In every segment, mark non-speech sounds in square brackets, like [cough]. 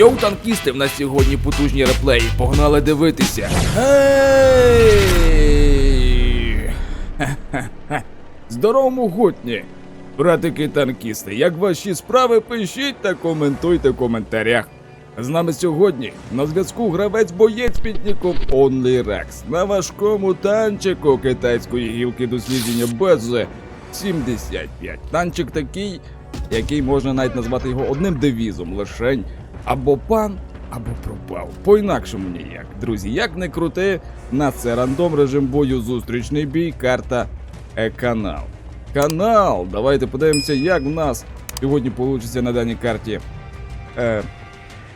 Йоу, танкісти, в нас сьогодні потужні реплеї. Погнали дивитися. Гей! Здорово, могутні! Братики танкісти, як ваші справи, пишіть та коментуйте в коментарях. З нами сьогодні на зв'язку гравець боєць під ніком OnlyRex на важкому танчику китайської гілки дослідження БЗ-75. Танчик такий, який можна навіть назвати його одним девізом лишень або пан, або пропав. По-інакшому ніяк. Друзі, як не крути, в нас це рандом режим бою, зустрічний бій, карта Е-канал. Канал! Давайте подивимося, як в нас сьогодні вийде на даній карті. Е,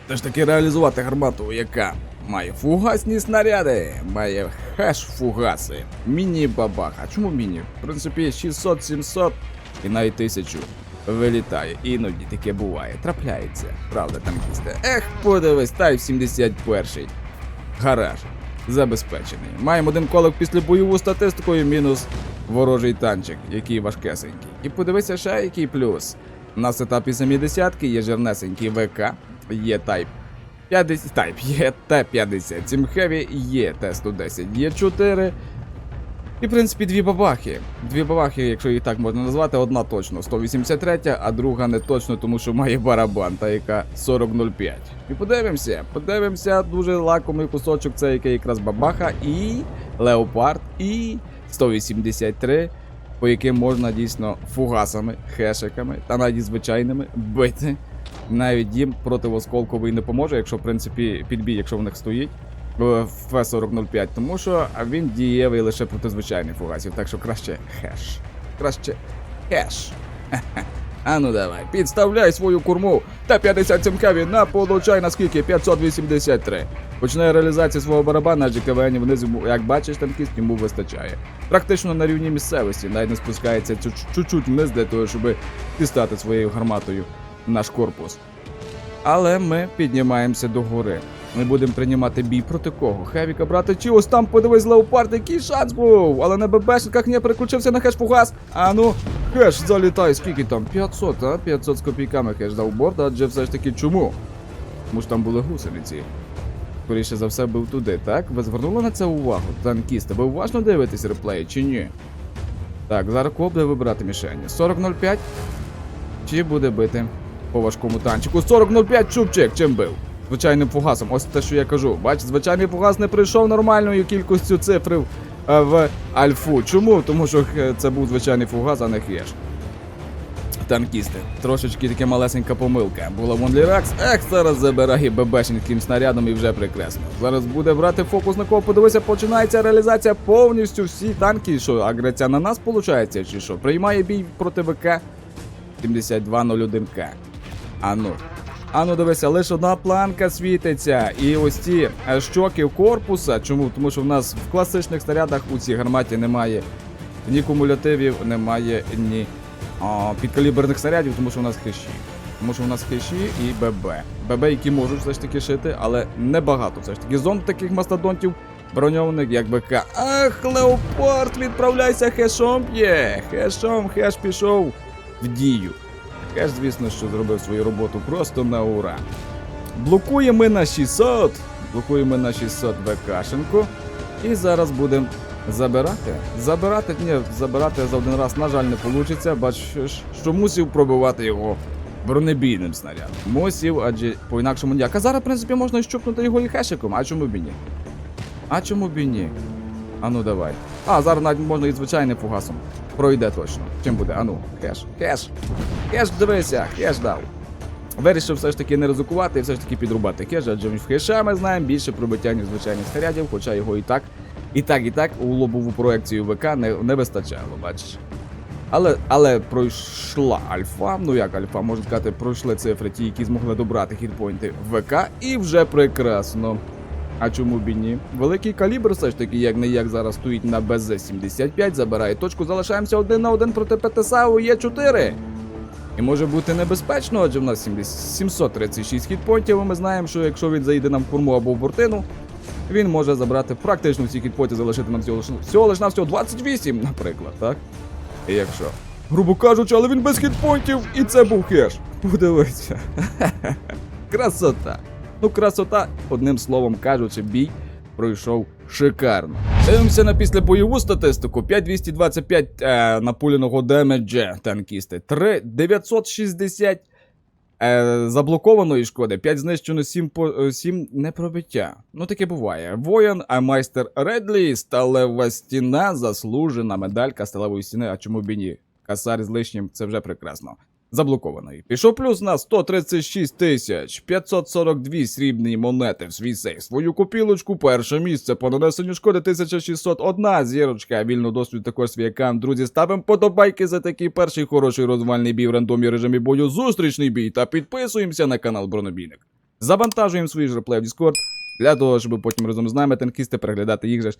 все ж таки реалізувати гармату, яка має фугасні снаряди, має хеш-фугаси, міні-бабах. А чому міні? В принципі, 600-700 і навіть 1000 вилітає. Іноді таке буває. Трапляється. Правда, танкісти. Ех, подивись, Тайп 71 Гараж. Забезпечений. Маємо один колик після бойову статистику мінус ворожий танчик, який важкесенький. І подивися ще який плюс. На сетапі 70 є жирнесенький ВК, є Type 50, Type, є Т-57 Heavy, є Т-110, є 4. І, в принципі, дві бабахи. Дві бабахи, якщо їх так можна назвати, одна точно 183, а друга не точно, тому що має барабан, та яка 4005. І подивимося, подивимося, дуже лакомий кусочок, це який якраз бабаха і Леопард, і 183, по яким можна дійсно фугасами, хешиками та навіть звичайними бити. Навіть їм противосколковий не поможе, якщо в принципі підбій, якщо в них стоїть. Ф-4005, тому що він дієвий лише проти звичайних фугасів, так що краще хеш. Краще хеш. [laughs] А ну давай, підставляй свою курму та 57 каві на получай на скільки 583. Починає реалізація свого барабана, адже КВН внизу, як бачиш, танкіст йому вистачає. Практично на рівні місцевості, навіть не спускається чу- чуть-чуть вниз для того, щоб дістати своєю гарматою наш корпус. Але ми піднімаємося до гори. Ми будемо приймати бій проти кого? Хевіка, брате, чи ось там подивись леопард, який шанс був! Але на ББшниках не переключився на хеш фугас. А ну, хеш залітає, скільки там? 500, а? 500 з копійками хеш дав борт, адже все ж таки чому? Тому ж там були гусениці. Скоріше за все був туди, так? Ви звернули на це увагу? Танкісти, ви уважно дивитесь реплеї чи ні? Так, зараз кого буде вибирати мішені? 40.05? Чи буде бити по важкому танчику? 40.05 чубчик, чим бив? Звичайним фугасом. Ось те, що я кажу. Бач, звичайний фугас не прийшов нормальною кількістю цифр е, в альфу. Чому? Тому що е, це був звичайний фугас, а не хеш. Танкісти. Трошечки таке малесенька помилка. Була в Онліракс. Ех, зараз забирає ББшненьким снарядом і вже прекрасно. Зараз буде брати фокус на кого подивися, починається реалізація повністю всі танки. Що, агресія на нас виходить, чи що? Приймає бій проти ВК 7201К. Ану. Ану, дивися, лише одна планка світиться. І ось ці е, щоки корпуса. Чому? Тому що в нас в класичних снарядах у цій гарматі немає ні кумулятивів, немає ні а, підкаліберних снарядів, тому що в нас хеші. Тому що в нас хеші і ББ. ББ, які можуть все ж таки шити, але небагато все ж таки. Зон таких мастодонтів броньованих, як БК. Ах, Леопард, відправляйся хешом п'є. Хешом, хеш пішов в дію. Хеш, звісно, що зробив свою роботу просто на ура. Блокуємо на 600. Блокуємо на 600 ВКшенку. І зараз будемо забирати. Забирати, ні, забирати за один раз, на жаль, не вийде. Бачиш, що мусив пробивати його бронебійним снарядом. Мусів, адже по-інакшому ніяк. А зараз, в принципі, можна щупнути його і хешиком. А чому б ні? А чому б ні? А ну давай. А, зараз навіть можна і звичайним фугасом. Пройде точно. Чим буде? Ану, хеш, хеш. Хеш, дивися, хеш дав. Вирішив все ж таки не ризикувати і все ж таки підрубати кеш, адже в хеша ми знаємо більше пробиття, ніж звичайних снарядів, хоча його і так, і так, і так у лобову проекцію ВК не, не вистачало, бачиш. Але, але пройшла альфа, ну як альфа, можна сказати, пройшли цифри, ті, які змогли добрати хітпойнти ВК, і вже прекрасно. А чому б і ні? Великий калібр все ж таки, як не як зараз стоїть на БЗ-75, забирає точку, залишаємося один на один проти ПТСАУ Є4. І може бути небезпечно, адже в нас 70 736 хітпонтів, і ми знаємо, що якщо він заїде нам в корму або в бортину, він може забрати практично всі хітпонти, залишити нам всього лиш всього лиш на всього 28, наприклад, так? І якщо. Грубо кажучи, але він без хітпонтів, і це був хеш. Подивися. [laughs] Красота. Ну, красота, одним словом кажучи, бій пройшов шикарно. Дивимося на післябойову статистику: 5225 е, напуленого демеджа танкісти, 3 960 е, заблокованої шкоди, 5 знищено, 7, по, 7 непробиття. Ну таке буває. Воїн, а майстер Редлі, сталева стіна, заслужена медалька сталевої стіни. А чому б і ні? Касар з лишнім, це вже прекрасно. Заблокованої. Пішов плюс на 136 тисяч 542 срібні монети в свій сейф. Свою копілочку, перше місце по нанесенню шкоди 1601 зірочка. Вільно досвід також свій аккаунт. Друзі, ставимо подобайки за такий перший хороший розвальний бій в рандомі режимі бою, зустрічний бій та підписуємося на канал Бронобійник. Завантажуємо свій ж реплей в Discord для того, щоб потім разом з нами танкісти переглядати їх же ж.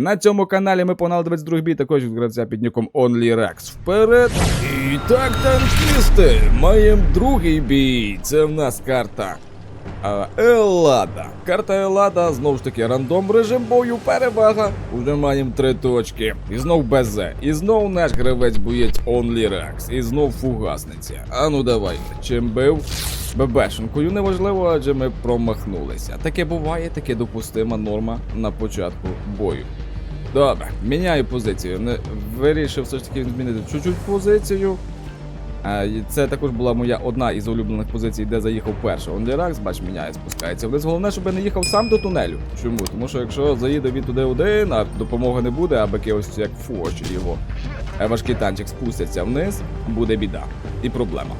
На цьому каналі ми 22 бій, також від гравця під ніком OnlyRax. Вперед! І так, танкісти, маємо другий бій. Це в нас карта. А, Еллада. Карта Еллада, знову ж таки, рандом режим бою, перевага. Уже маємо три точки. І знов БЗ. І знов наш гравець боєць OnlyRax. І знов фугасниця. А ну давай, чим бив? Бебешенкою неважливо, адже ми промахнулися. Таке буває, таке допустима норма на початку бою. Добре, міняю позицію. Вирішив все ж таки змінити чуть-чуть позицію. Це також була моя одна із улюблених позицій, де заїхав перший. Онліракс, бач, міняє, спускається вниз. Головне, щоб я не їхав сам до тунелю. Чому? Тому що якщо заїде він туди один, а допомоги не буде, а баки ось як фоші його е, важкий танчик спустяться вниз, буде біда і проблема.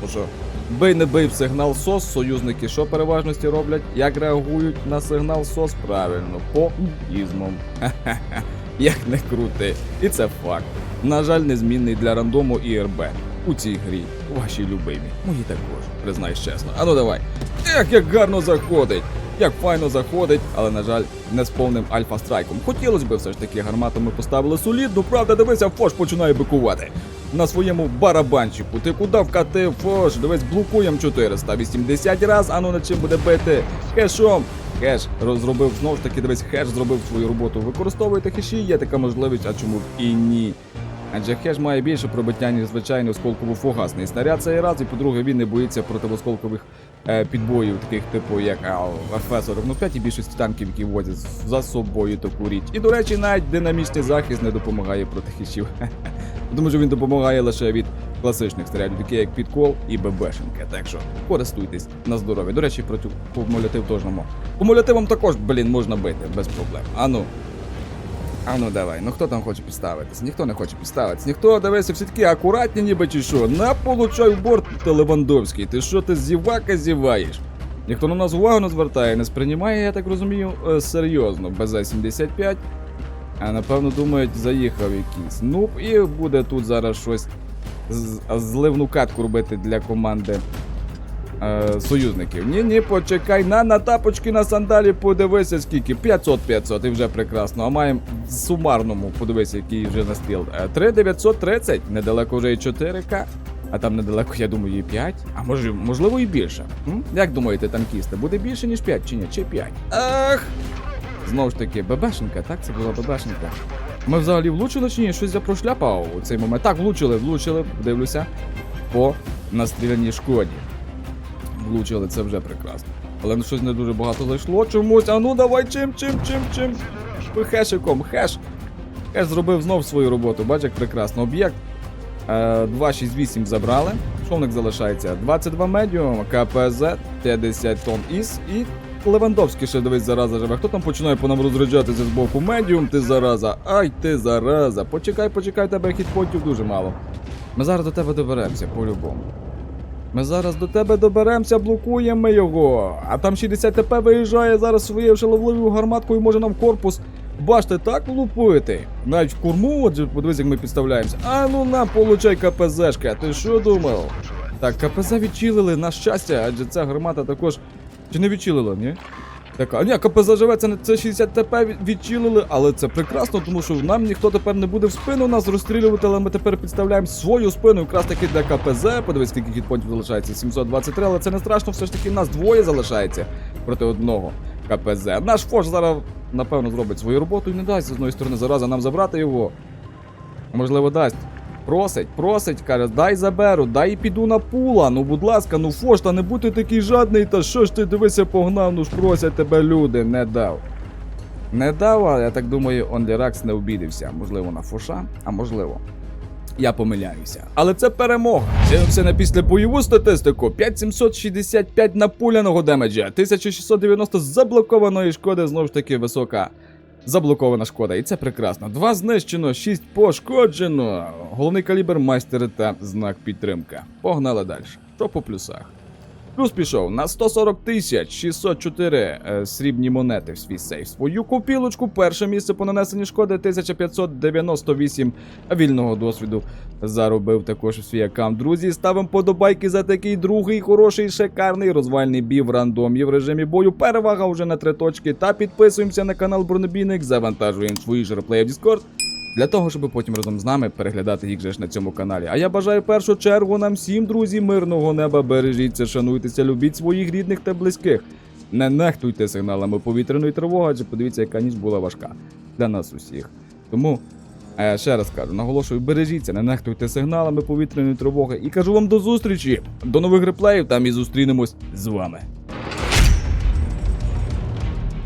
Тому що бий не бий в сигнал СОС, союзники що переважності роблять? Як реагують на сигнал СОС? Правильно, по ізмом. [laughs] Як не крути. І це факт. На жаль, незмінний для рандому і РБ. У цій грі, вашій любимі, мої також, признаюсь чесно. Ану давай. Ех, як гарно заходить! Як файно заходить, але, на жаль, не з повним альфа-страйком. Хотілося б все ж таки гармату ми поставили солідну, правда, дивися, Фош починає бикувати. На своєму барабанчику. Ти куди вкатив, Фош? Дивись, блокуєм 480 раз, ану на чим буде бити. Хешом. Хеш розробив знову ж таки, дивись, хеш зробив свою роботу. Використовуйте хеші, є така можливість, а чому б і ні. Адже хеш має більше пробиття, ніж звичайно осколково-фугасний снаряд цей раз, і по-друге, він не боїться противосколкових підбоїв, таких типу як РФ-45 і більшості танків, які возять за собою таку річ. І, до речі, навіть динамічний захист не допомагає проти хешів. [laughs] Тому що він допомагає лише від класичних снарядів, такі як підкол і ББшенки. Так що користуйтесь на здоров'я. До речі, проти кумулятив теж не можна. Кумулятивом також, блін, можна бити без проблем. Ану. А ну давай, ну хто там хоче підставитись? Ніхто не хоче підставитись. Ніхто дивися, всі такі акуратні, ніби чи що. На получай в борт ти Левандовський. Ти що ти зівака зіваєш? Ніхто на нас увагу не звертає, не сприймає, я так розумію, е, серйозно. БЗ-75. А напевно думають, заїхав якийсь нуб і буде тут зараз щось зливну катку робити для команди е, союзників. Ні, ні, почекай, на, на тапочки на сандалі подивися скільки. 500 500 і вже прекрасно. А маємо в сумарному, подивися, який вже настріл. Е, 3930, недалеко вже і 4К. А там недалеко, я думаю, і 5. А може, можливо, і більше. М? Як думаєте, танкісти, буде більше, ніж 5 чи ні? Чи 5? Ах! Знову ж таки, ББшенка, так? Це була ББшенка. Ми взагалі влучили чи ні? Щось я прошляпав у цей момент. Так, влучили, влучили, дивлюся. По настріляній шкоді. Влучили, це вже прекрасно. Але ну щось не дуже багато зайшло чомусь. А ну давай чим, чим, чим, чим. Хешиком, хеш. Хеш зробив знов свою роботу. Бач, як прекрасно. Об'єкт е, 268 забрали. Що в них залишається? 22 медіум, КПЗ, 50 тонн ІС і Левандовський ще дивись зараза живе. Хто там починає по нам розряджатися з боку? Медіум, ти зараза. Ай ти зараза. Почекай, почекай, тебе хітпотів дуже мало. Ми зараз до тебе доберемося, по-любому. Ми зараз до тебе доберемося, блокуємо його. А там 60 ТП виїжджає зараз своєю шаловливою гарматкою може нам корпус. Бачите, так лупити. Навіть в корму, отже, подивись, як ми підставляємося. А ну на, получай КПЗшка, ти що думав? Так, КПЗ відчилили, на щастя, адже ця гармата також. Чи не відчилила, ні? Так, а ні, КПЗ живе, це, це 60 ТП від- відчилили, але це прекрасно, тому що нам ніхто тепер не буде в спину нас розстрілювати, але ми тепер підставляємо свою спину, якраз таки для КПЗ. Подивись, скільки хітпонтів залишається, 723, але це не страшно, все ж таки нас двоє залишається проти одного КПЗ. Наш Фош зараз, напевно, зробить свою роботу і не дасть з одної сторони зараза нам забрати його. Можливо, дасть. Просить, просить, каже, дай заберу, дай піду на пула. Ну, будь ласка, ну фош, та не будьте такий жадний, та що ж ти дивися, погнав, ну ж просять тебе люди, не дав. Не дав, а я так думаю, Ондеракс не обідився. Можливо, на фоша, а можливо. Я помиляюся. Але це перемога. Дивимося на післябойову статистику. 5765 напуляного демеджа, 1690 заблокованої шкоди, знову ж таки висока. Заблокована шкода, і це прекрасно. Два знищено, 6 пошкоджено. Головний калібр майстер та знак підтримка. Погнали далі. Що по плюсах? Плюс пішов на 140 тисяч 604 е, срібні монети в свій сейф. Свою купілочку. Перше місце по нанесенні шкоди 1598 вільного досвіду. Заробив також в свій аккаунт. Друзі, ставимо подобайки за такий другий хороший, шикарний розвальний бій в рандомі в режимі бою. Перевага вже на три точки. Та підписуємося на канал Бронебійник, завантажуємо свої жерплеї в Discord. Для того, щоб потім разом з нами переглядати їх же ж на цьому каналі. А я бажаю першу чергу нам всім, друзі, мирного неба, бережіться, шануйтеся, любіть своїх рідних та близьких. Не нехтуйте сигналами повітряної тривоги, адже подивіться, яка ніч була важка для нас усіх. Тому е, ще раз кажу, наголошую, бережіться, не нехтуйте сигналами повітряної тривоги. І кажу вам до зустрічі, до нових реплеїв, там і зустрінемось з вами.